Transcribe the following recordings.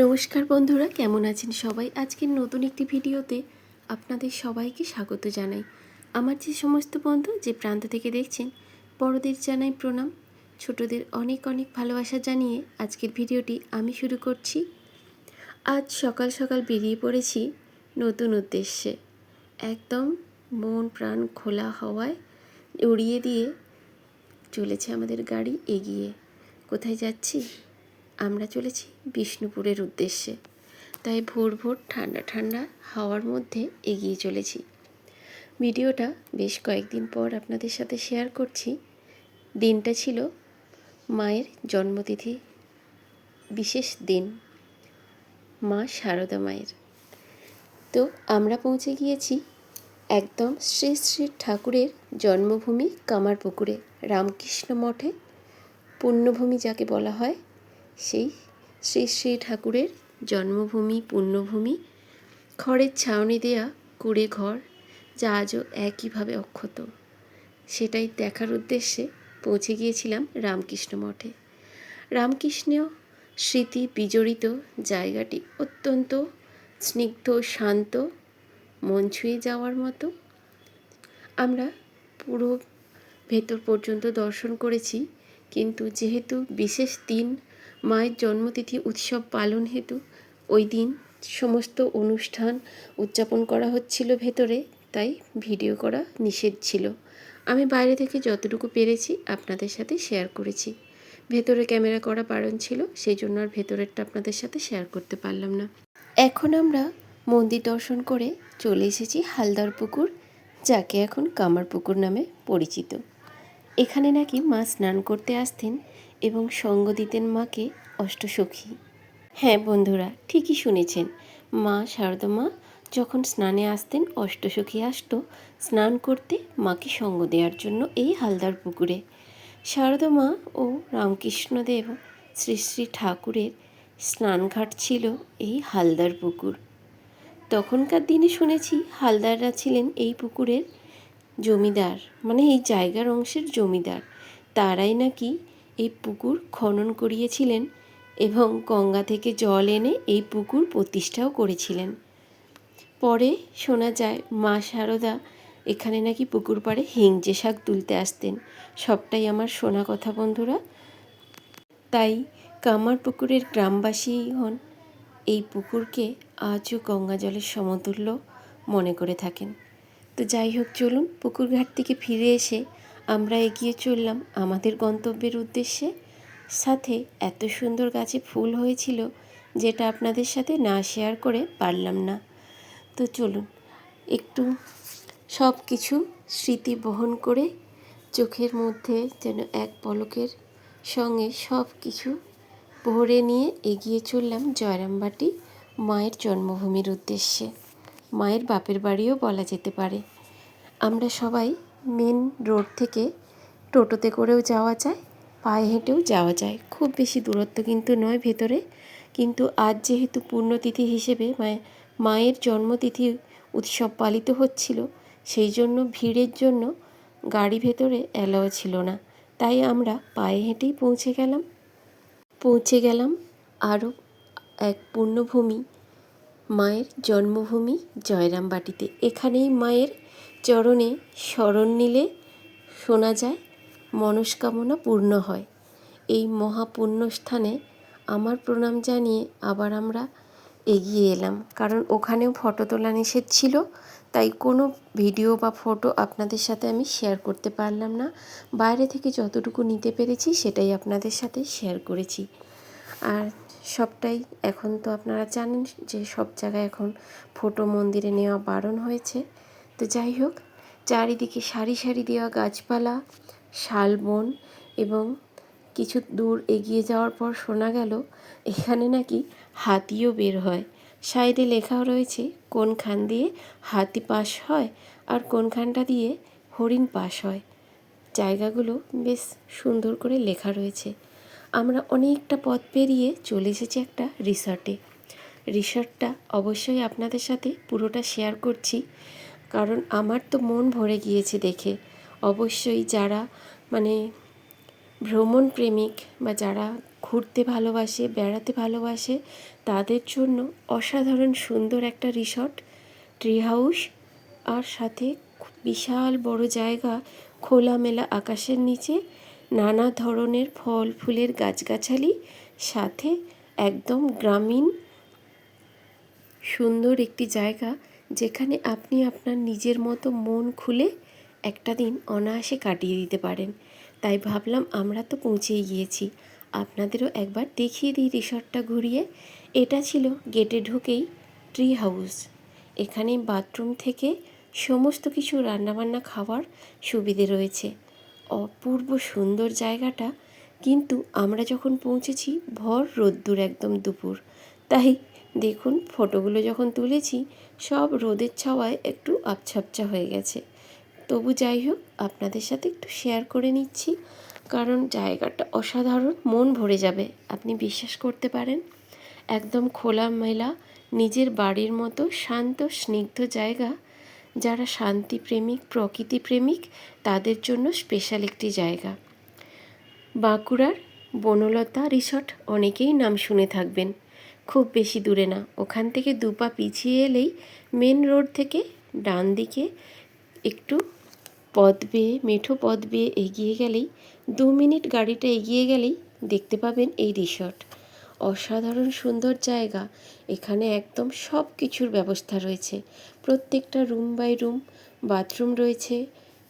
নমস্কার বন্ধুরা, কেমন আছেন সবাই? আজকের নতুন একটি ভিডিওতে আপনাদের সবাইকে স্বাগত জানাই। আমার যে সমস্ত বন্ধু, যে প্রান্ত থেকে দেখছেন, বড়দের জানাই প্রণাম। ছোটদের অনেক অনেক ভালোবাসা জানিয়ে আজকের ভিডিওটি আমি শুরু করছি। আজ সকাল সকাল বেরিয়ে পড়েছি নতুন উদ্দেশ্যে। একদম মন প্রাণ খোলা হওয়ায় উড়িয়ে দিয়ে চলেছে আমাদের গাড়ি, এগিয়ে। কোথায় যাচ্ছি? আমরা চলেছি বিষ্ণুপুরের উদ্দেশ্যে। তাই ভোর ভোর ঠান্ডা ঠান্ডা হাওয়ার মধ্যে এগিয়ে চলেছি। ভিডিওটা বেশ কয়েকদিন পর আপনাদের সাথে শেয়ার করছি। দিনটা ছিল মায়ের জন্মতিথি, বিশেষ দিন, মা শারদা মায়ের। তো আমরা পৌঁছে গিয়েছি একদম শ্রী শ্রী ঠাকুরের জন্মভূমি কামারপুকুরে, রামকৃষ্ণ মঠে। পুণ্যভূমি যাকে বলা হয় সেই, শ্রী শ্রী ঠাকুরের জন্মভূমি, পুণ্যভূমি, খড়ের ছাউনি দেয়া কুড়ে ঘর যা আজও একইভাবে অক্ষত। সেটাই দেখার উদ্দেশ্যে পৌঁছে গিয়েছিলাম রামকৃষ্ণ মঠে। রামকৃষ্ণ স্মৃতি বিজড়িত জায়গাটি অত্যন্ত স্নিগ্ধ, শান্ত, মন ছুঁয়ে যাওয়ার মতো। আমরা পুরো ভেতর পর্যন্ত দর্শন করেছি, কিন্তু যেহেতু বিশেষ দিন মায়ের জন্মতিথি উৎসব পালন হেতু ওই দিন সমস্ত অনুষ্ঠান উদযাপন করা হচ্ছিল ভেতরে, তাই ভিডিও করা নিষেধ ছিল। আমি বাইরে থেকে যতটুকু পেরেছি আপনাদের সাথে শেয়ার করেছি। ভেতরে ক্যামেরা করা বারণ ছিল, সেই জন্য আর ভেতরেরটা আপনাদের সাথে শেয়ার করতে পারলাম না। এখন আমরা মন্দির দর্শন করে চলে এসেছি হালদার পুকুর, যাকে এখন কামার পুকুর নামে পরিচিত। এখানে নাকি মা স্নান করতে আসতেন এবং সঙ্গ দিতেন মাকে অষ্টসখী। হ্যাঁ বন্ধুরা, ঠিকই শুনেছেন। মা শারদা মা যখন স্নানে আসতেন, অষ্টসখী আসতো স্নান করতে মাকে সঙ্গ দেওয়ার জন্য এই হালদার পুকুরে। শারদা মা ও রামকৃষ্ণদেব শ্রী শ্রী ঠাকুরের স্নানঘাট ছিল এই হালদার পুকুর। তখনকার দিনে শুনেছি হালদাররা ছিলেন এই পুকুরের জমিদার মানে এই জায়গার অংশের জমিদার। তারাই নাকি এই পুকুর খনন করিয়েছিলেন এবং গঙ্গা থেকে জল এনে এই পুকুর প্রতিষ্ঠাও করেছিলেন। পরে শোনা যায়, মা শারদা এখানে নাকি পুকুর পাড়ে হিংচে শাক তুলতে আসতেন। সবটাই আমার শোনা কথা, বন্ধুরা। তাই কামার পুকুরের গ্রামবাসী হন, এই পুকুরকে আজও গঙ্গা জলের সমতুল্য মনে করে থাকেন। তো যাই হোক, চলুন পুকুর ঘাট থেকে ফিরে এসে আমরা এগিয়ে চললাম আমাদের গন্তব্যের উদ্দেশ্যে। সাথে এত সুন্দর গাছে ফুল হয়েছিল যেটা আপনাদের সাথে না শেয়ার করে পারলাম না। তো চলুন, একটু সব কিছু স্মৃতি বহন করে চোখের মধ্যে যেন এক পলকের সঙ্গে সব কিছু ভরে নিয়ে এগিয়ে চললাম জয়রামবাটি মায়ের জন্মভূমির উদ্দেশ্যে। মায়ের বাপের বাড়িও বলা যেতে পারে। আমরা সবাই মেন রোড থেকে টোটোতে করেও যাওয়া যায়, পায়ে হেঁটেও যাওয়া যায়। খুব বেশি দূরত্ব কিন্তু নয় ভেতরে। কিন্তু আজ যেহেতু পুণ্যতিথি হিসেবে মায়ের জন্মতিথি উৎসব পালিত হচ্ছিল, সেই জন্য ভিড়ের জন্য গাড়ি ভেতরে অ্যালাও ছিল না। তাই আমরা পায়ে হেঁটেই পৌঁছে গেলাম। পৌঁছে গেলাম আরও এক পুণ্যভূমি মায়ের জন্মভূমি জয়রামবাটিতে। এখানেই মায়ের চরণে শরণ নিলে শোনা যায়, মনস্কামনা পূর্ণ হয়। এই মহাপুণ্য স্থানে আমার প্রণাম জানিয়ে আবার আমরা এগিয়ে এলাম। কারণ ওখানেও ফটো তোলা নিষেধ ছিল, তাই কোনো ভিডিও বা ফটো আপনাদের সাথে আমি শেয়ার করতে পারলাম না। বাইরে থেকে যতটুকু নিতে পেরেছি, সেটাই আপনাদের সাথে শেয়ার করেছি। আর সবটাই। এখন তো আপনারা জানেন যে সব জায়গায় এখন ফটো মন্দিরে নেওয়া বারণ হয়েছে। তো যাই হোক, চারিদিকে সারি সারি দেওয়া গাছপালা, শালবন এবং কিছু দূর এগিয়ে যাওয়ার পর শোনা গেল, এখানে নাকি হাতিও বের হয়। সাইডে লেখাও রয়েছে, কোনখান দিয়ে হাতি পাস হয় আর কোনখানটা দিয়ে হরিণ পাস হয়। জায়গাগুলো বেশ সুন্দর করে লেখা রয়েছে। আমরা অনেকটা পথ পেরিয়ে চলে এসেছি একটা রিসর্টে। রিসর্টটা অবশ্যই আপনাদের সাথে পুরোটা শেয়ার করছি। কারণ আমার তো মন ভরে গিয়েছে দেখে। অবশ্যই যারা মানে ভ্রমণ প্রেমিক বা যারা ঘুরতে ভালোবাসে, বেড়াতে ভালোবাসে, তাদের জন্য অসাধারণ সুন্দর একটা রিসর্ট ট্রি হাউস আর সাথে বিশাল বড় জায়গা খোলামেলা আকাশের নিচে নানা ধরনের ফল, ফুলের গাছগাছালি, সাথে একদম গ্রামীণ, সুন্দর একটি জায়গা যেখানে আপনি আপনার নিজের মতো মন খুলে একটা দিন অনায়াসে কাটিয়ে দিতে পারেন। তাই ভাবলাম আমরা তো পৌঁছেই গিয়েছি। আপনাদেরও একবার দেখিয়ে দিই রিসর্টটা ঘুরিয়ে। এটা ছিল গেটে ঢুকেই ট্রি হাউস। এখানে বাথরুম থেকে সমস্ত কিছু রান্নাবান্না খাওয়ার সুবিধে রয়েছে। অপূর্ব সুন্দর জায়গাটা, কিন্তু আমরা যখন পৌঁছেছি ভর রোদ্দুর একদম দুপুর। তাই দেখুন, ফটোগুলো যখন তুলেছি, সব রোদের ছাওয়ায় একটু আবছা হয়ে গেছে। তবু যাই হোক, আপনাদের সাথে একটু শেয়ার করে নিচ্ছি, কারণ জায়গাটা অসাধারণ, মন ভরে যাবে, আপনি বিশ্বাস করতে পারেন। একদম খোলামেলা, নিজের বাড়ির মতো শান্ত, স্নিগ্ধ জায়গা যারা শান্তিপ্রেমিক, প্রকৃতিপ্রেমিক, তাদের জন্য স্পেশাল একটি জায়গা। বাঁকুড়ার বনলতা রিসর্ট অনেকেই নাম শুনে থাকবেন। খুব বেশি দূরে না, ওখান থেকে দুপা পিছিয়ে এলেই মেন রোড থেকে ডান দিকে একটু পথ বেয়ে, মেঠো পথ বেয়ে এগিয়ে গেলেই, দু মিনিট গাড়িটা এগিয়ে গেলেই দেখতে পাবেন এই রিসর্ট। অসাধারণ সুন্দর জায়গা। এখানে একদম সব কিছুর ব্যবস্থা রয়েছে। প্রত্যেকটা রুম বাই রুম বাথরুম রয়েছে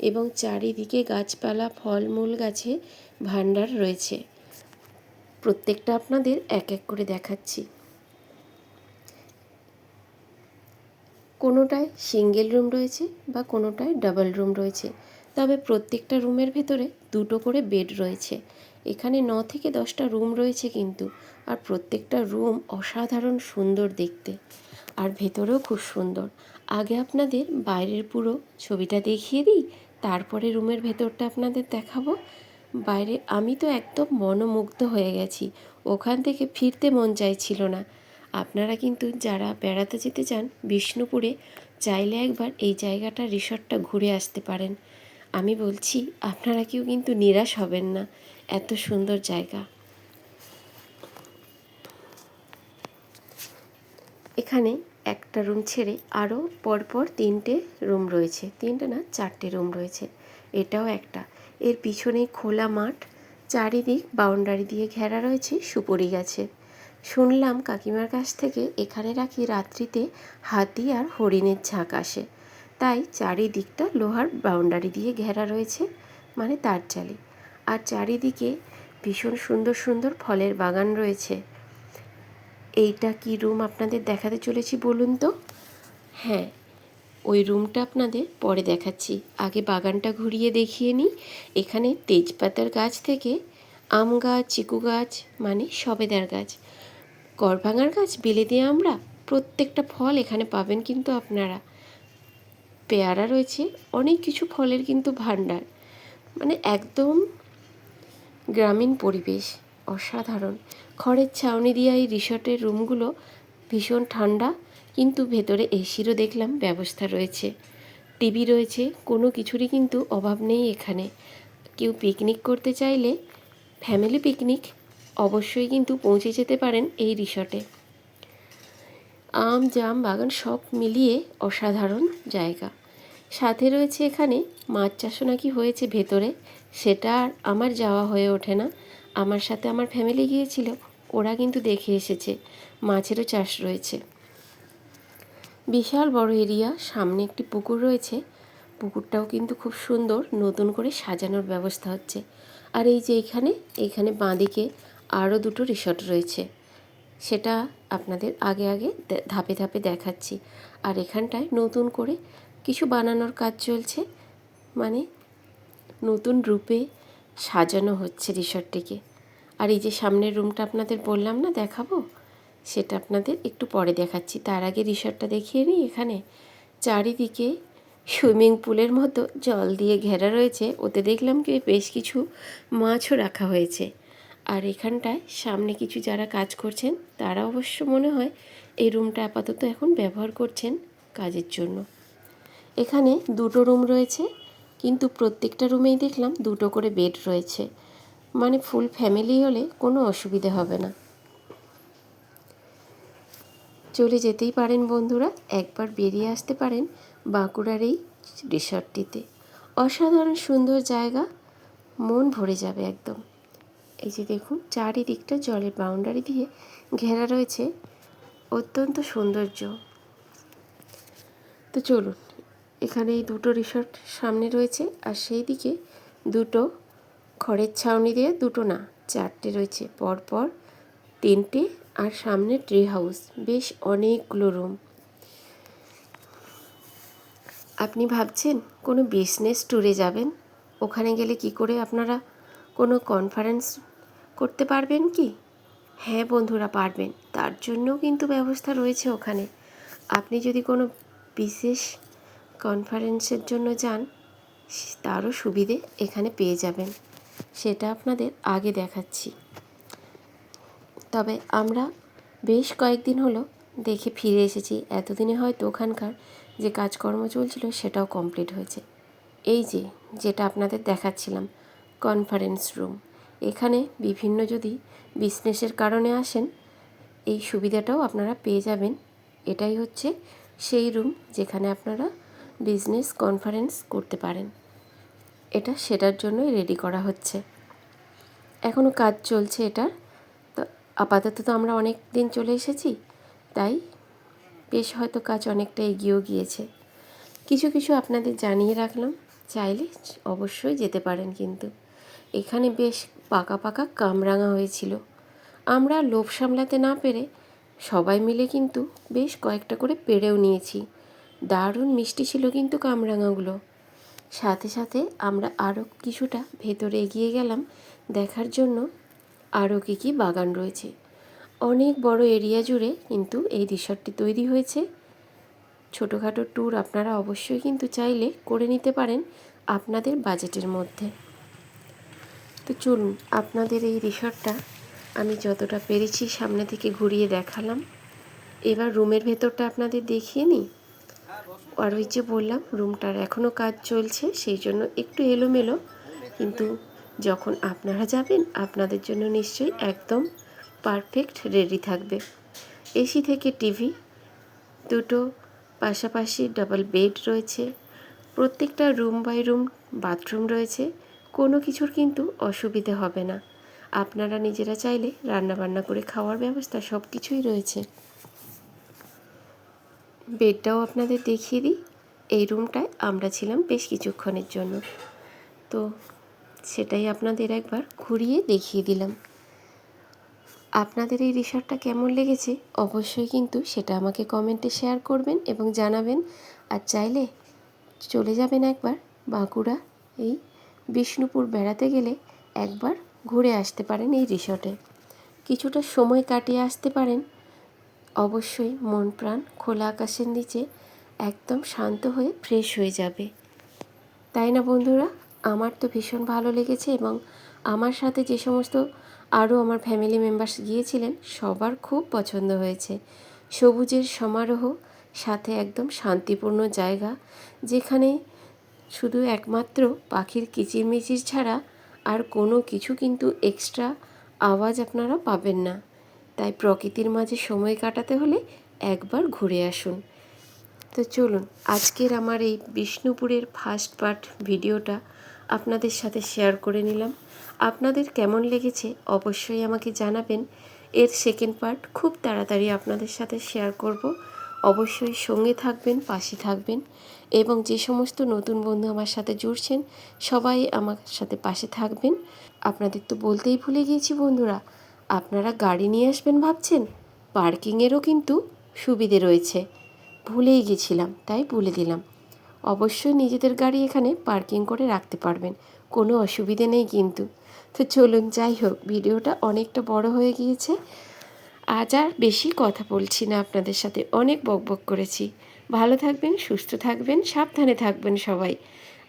এবং চারিদিকে গাছপালা, ফলমূল, গাছে ভাণ্ডার রয়েছে। প্রত্যেকটা আপনাদের এক এক করে দেখাচ্ছি। কোনোটায় সিঙ্গেল রুম রয়েছে বা কোনোটায় ডাবল রুম রয়েছে। তবে প্রত্যেকটা রুমের ভেতরে দুটো করে বেড রয়েছে। এখানে ন থেকে দশটা রুম রয়েছে কিন্তু, আর প্রত্যেকটা রুম অসাধারণ সুন্দর দেখতে। আর ভেতরেও খুব সুন্দর। আগে আপনাদের বাইরের পুরো ছবিটা দেখিয়ে দিই, তারপরে রুমের ভেতরটা আপনাদের দেখাবো। বাইরে আমি তো একদম মনোমুগ্ধ হয়ে গেছি, ওখান থেকে ফিরতে মন চাইছিল না। আপনারা কিন্তু যারা বেড়াতে যেতে চান বিষ্ণুপুরে, চাইলে একবার এই জায়গাটা, রিসর্টটা ঘুরে আসতে পারেন। আমি বলছি, আপনারা কেউ কিন্তু নিরাশ হবেন না। এত সুন্দর জায়গা। এখানে একটা রুম ছেড়ে আরও পরপর তিনটে রুম রয়েছে। তিনটে না, চারটে রুম রয়েছে। এটাও একটা। এর পিছনে খোলা মাঠ, চারিদিক বাউন্ডারি দিয়ে ঘেরা রয়েছে সুপরি গাছে। শুনলাম কাকিমার কাছ থেকে এখানে রাখি রাত্রিতে হাতি আর হরিণের ঝাঁক আসে। তাই চারিদিকটা লোহার বাউন্ডারি দিয়ে ঘেরা রয়েছে মানে তার চালি। আর চারিদিকে ভীষণ সুন্দর সুন্দর ফলের বাগান রয়েছে। এইটা কি রুম আপনাদের দেখাতে চলেছি বলুন তো? হ্যাঁ ওই রুমটা আপনাদের পরে দেখাচ্ছি। আগে বাগানটা ঘুরিয়ে দেখিয়ে নিই। এখানে তেজপাতার গাছ থেকে আম গাছ, চিকু গাছ মানে সবেদার গাছ। গড়ভাঙার গাছ, বেলে দিয়ে আমরা, প্রত্যেকটা ফল এখানে পাবেন কিন্তু আপনারা। পেয়ারা রয়েছে, অনেক কিছু ফলের কিন্তু ভাণ্ডার। মানে একদম গ্রামীণ পরিবেশ, অসাধারণ। খড়ের ছাউনি দিয়ে এই রিসর্টের রুমগুলো ভীষণ ঠান্ডা, কিন্তু ভেতরে এসিরও দেখলাম ব্যবস্থা রয়েছে। টিভি রয়েছে, কোনো কিছুরই কিন্তু অভাব নেই এখানে। কেউ পিকনিক করতে চাইলে ফ্যামিলি পিকনিক অবশ্যই কিন্তু পৌঁছে যেতে পারেন এই রিসর্টে। আম, জাম, বাগান সব মিলিয়ে অসাধারণ জায়গা। সাথে রয়েছে এখানে মাছ চাষও নাকি হয়েছে ভেতরে। সেটা আর আমার যাওয়া হয়ে ওঠে না। আমার সাথে আমার ফ্যামিলি গিয়েছিল, ওরা কিন্তু দেখে এসেছে, মাছেরও চাষ রয়েছে। বিশাল বড় এরিয়া সামনে একটি পুকুর রয়েছে। পুকুরটাও কিন্তু খুব সুন্দর, নতুন করে সাজানোর ব্যবস্থা হচ্ছে। আর এই যে এখানে এইখানে বাঁদিকে আরও দুটো রিসর্ট রয়েছে। সেটা আপনাদের আগে আগে ধাপে ধাপে দেখাচ্ছি। আর এখানটায় নতুন করে কিছু বানানোর কাজ চলছে। মানে নতুন রূপে সাজানো হচ্ছে রিসর্টটিকে। আর এই যে সামনের রুমটা আপনাদের বললাম না দেখাবো? সেটা আপনাদের একটু পরে দেখাচ্ছি। তার আগে রিসর্টটা দেখিয়ে নিই এখানে। চারিদিকে সুইমিং পুলের মতো জল দিয়ে ঘেরা রয়েছে। ওতে দেখলাম কি বেশ কিছু মাছও রাখা হয়েছে। আর এখানটায় সামনে কিছু যারা কাজ করছেন, তারা অবশ্য মনে হয় এই রুমটা আপাতত এখন ব্যবহার করছেন কাজের জন্য। এখানে দুটো রুম রয়েছে, কিন্তু প্রত্যেকটা রুমেই দেখলাম দুটো করে বেড রয়েছে। মানে ফুল ফ্যামিলি হলে কোনো অসুবিধে হবে না। চলে যেতেই পারেন বন্ধুরা, একবার বেরিয়ে আসতে পারেন বাঁকুড়ার এই রিসর্টটিতে। অসাধারণ সুন্দর জায়গা, মন ভরে যাবে একদম। এই যে দেখুন, চারিদিকটা জলের বাউন্ডারি দিয়ে ঘেরা রয়েছে, অত্যন্ত সৌন্দর্য। তো চলুন এখানে এই দুটো রিসর্ট সামনে রয়েছে আর সেই দিকে দুটো খড়ের ছাউনি দিয়ে দুটো না, চারটে রয়েছে। পরপর তিনটে আর সামনে ট্রি হাউস। বেশ অনেকগুলো রুম। আপনি ভাবছেন কোনো বিজনেস ট্যুরে যাবেন? ওখানে গেলে কি করে আপনারা কোনো কনফারেন্স করতে পারবেন কি? হ্যাঁ বন্ধুরা, পারবেন। তার জন্যও কিন্তু ব্যবস্থা রয়েছে ওখানে। আপনি যদি কোনো বিশেষ কনফারেন্সের জন্য যান, তারও সুবিধে এখানে পেয়ে যাবেন। সেটা আপনাদের আগে দেখাচ্ছি। তবে আমরা বেশ কয়েকদিন হলো দেখে ফিরে এসেছি। এতদিনে হয়তো ওখানকার যে কাজকর্ম চলছিল সেটাও কমপ্লিট হয়েছে। এই যে, যেটা আপনাদের দেখাচ্ছিলাম কনফারেন্স রুম এখানে বিভিন্ন যদি বিজনেসের কারণে আসেন, এই সুবিধাটাও আপনারা পেয়ে যাবেন। এটাই হচ্ছে সেই রুম যেখানে আপনারা বিজনেস কনফারেন্স করতে পারেন। এটা সেটার জন্যই রেডি করা হচ্ছে। এখনও কাজ চলছে এটার। তো আপাতত তো আমরা অনেক দিন চলে এসেছি, তাই বেশ হয়তো কাজ অনেকটা এগিয়েও গিয়েছে। কিছু কিছু আপনাদের জানিয়ে রাখলাম, চাইলে অবশ্যই যেতে পারেন কিন্তু। এখানে বেশ পাকা পাকা কামরাঙা হয়েছিল। আমরা লোভ সামলাতে না পেরে সবাই মিলে কিন্তু বেশ কয়েকটা করে পেরেও নিয়েছি। দারুণ মিষ্টি ছিল কিন্তু কামরাঙাগুলো। সাথে সাথে আমরা আরও কিছুটা ভেতরে এগিয়ে গেলাম দেখার জন্য আরও কী কী বাগান রয়েছে। অনেক বড় এরিয়া জুড়ে কিন্তু এই রিসর্টটি তৈরি হয়েছে। ছোটোখাটো ট্যুর আপনারা অবশ্যই কিন্তু চাইলে করে নিতে পারেন আপনাদের বাজেটের মধ্যে। তো চলুন, আপনাদের এই রিসর্টটা আমি যতটা পেরেছি সামনে থেকে ঘুরিয়ে দেখালাম। এবার রুমের ভেতরটা আপনাদের দেখিয়ে নিই। আর ওই যে বললাম, রুমটার এখনও কাজ চলছে, সেই জন্য একটু এলোমেলো। কিন্তু যখন আপনারা যাবেন, আপনাদের জন্য নিশ্চয়ই একদম পারফেক্ট রেডি থাকবে। এসি থেকে টিভি, দুটো, পাশাপাশি ডাবল বেড রয়েছে। প্রত্যেকটা রুম বাই রুম বাথরুম রয়েছে। কোনো কিছুর কিন্তু অসুবিধে হবে না। আপনারা নিজেরা চাইলে রান্নাবান্না করে খাওয়ার ব্যবস্থা সব কিছুই রয়েছে। বেডটাও আপনাদের দেখিয়ে দিই। এই রুমটায় আমরা ছিলাম বেশ কিছুক্ষণের জন্য। তো সেটাই আপনাদের একবার ঘুরিয়ে দেখিয়ে দিলাম। আপনাদের এই রিসর্টটা কেমন লেগেছে? অবশ্যই কিন্তু সেটা আমাকে কমেন্টে শেয়ার করবেন এবং জানাবেন। আর চাইলে চলে যাবেন একবার বাঁকুড়া এই বিষ্ণুপুর বেড়াতে গেলে একবার ঘুরে আসতে পারেন এই রিসর্টে। কিছুটা সময় কাটিয়ে আসতে পারেন। অবশ্যই মন প্রাণ খোলা আকাশের নিচে একদম শান্ত হয়ে ফ্রেশ হয়ে যাবে। তাই না বন্ধুরা? আমার তো ভীষণ ভালো লেগেছে এবং আমার সাথে যে সমস্ত আরও আমার ফ্যামিলি মেম্বার্স গিয়েছিলেন, সবার খুব পছন্দ হয়েছে। সবুজের সমারোহ, সাথে একদম শান্তিপূর্ণ জায়গা, যেখানে শুধু একমাত্র পাখির কিচিরমিচির ছাড়া আর কোনো কিছু কিন্তু এক্সট্রা আওয়াজ আপনারা পাবেন না। তাই প্রকৃতির মাঝে সময় কাটাতে হলে একবার ঘুরে আসুন। তো চলুন, আজকের আমার এই বিষ্ণুপুরের ফার্স্ট পার্ট ভিডিওটা আপনাদের সাথে শেয়ার করে নিলাম। আপনাদের কেমন লেগেছে অবশ্যই আমাকে জানাবেন। এর সেকেন্ড পার্ট খুব তাড়াতাড়ি আপনাদের সাথে শেয়ার করব। অবশ্যই সঙ্গে থাকবেন, পাশে থাকবেন এবং যে সমস্ত নতুন বন্ধু আমার সাথে জুড়ছেন, সবাই আমার সাথে পাশে থাকবেন। আপনাদের তো বলতেই ভুলে গিয়েছি বন্ধুরা আপনারা গাড়ি নিয়ে আসবেন ভাবছেন? পার্কিংয়েরও কিন্তু সুবিধে রয়েছে। ভুলেই গেছিলাম, তাই বলে দিলাম। অবশ্যই নিজেদের গাড়ি এখানে পার্কিং করে রাখতে পারবেন, কোনো অসুবিধে নেই কিন্তু। তো চলুন, যাই হোক, ভিডিওটা অনেকটা বড় হয়ে গিয়েছে। আজ আর বেশি কথা বলছি না, আপনাদের সাথে অনেক বকবক করেছি। ভালো থাকবেন, সুস্থ থাকবেন, সাবধানে থাকবেন সবাই।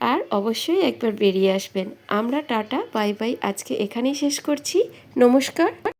আর অবশ্যই একবার বেরিয়ে আসবেন। আমরা টাটা বাই বাই। আজকে এখানেই শেষ করছি। নমস্কার।